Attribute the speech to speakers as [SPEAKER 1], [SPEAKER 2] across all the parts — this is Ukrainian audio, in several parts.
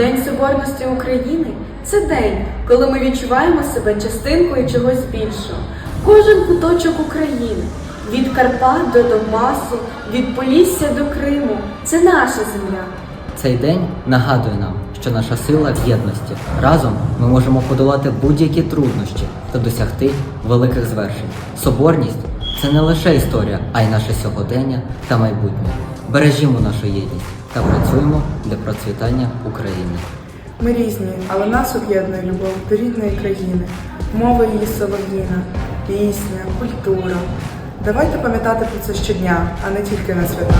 [SPEAKER 1] День Соборності України це день, коли ми відчуваємо себе частинкою чогось більшого. Кожен куточок України, від Карпат до Донбасу, від Полісся до Криму це наша земля.
[SPEAKER 2] Цей день нагадує нам, що наша сила в єдності. Разом ми можемо подолати будь-які труднощі та досягти великих звершень. Соборність це не лише історія, а й наше сьогодення та майбутнє. Бережімо нашу єдність та працюємо для процвітання України.
[SPEAKER 3] Ми різні, але нас об'єднує любов до рідної країни, мова її солов'їна, пісня, культура. Давайте пам'ятати про це щодня, а не тільки на свята.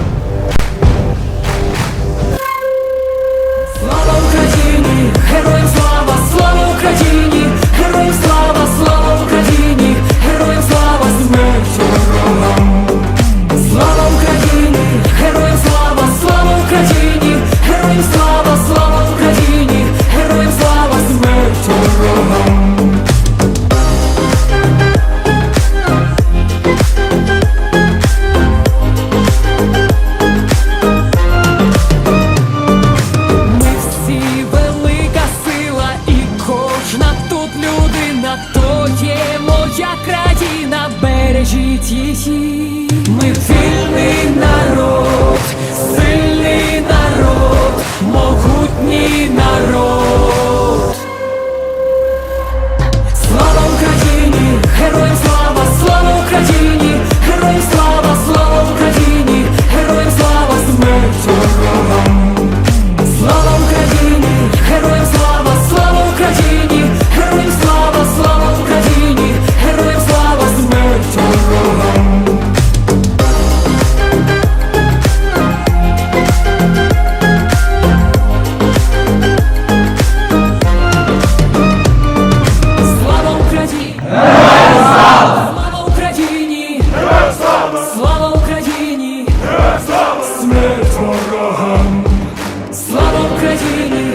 [SPEAKER 4] Людина, то є моя країна, бережіть її. dreaming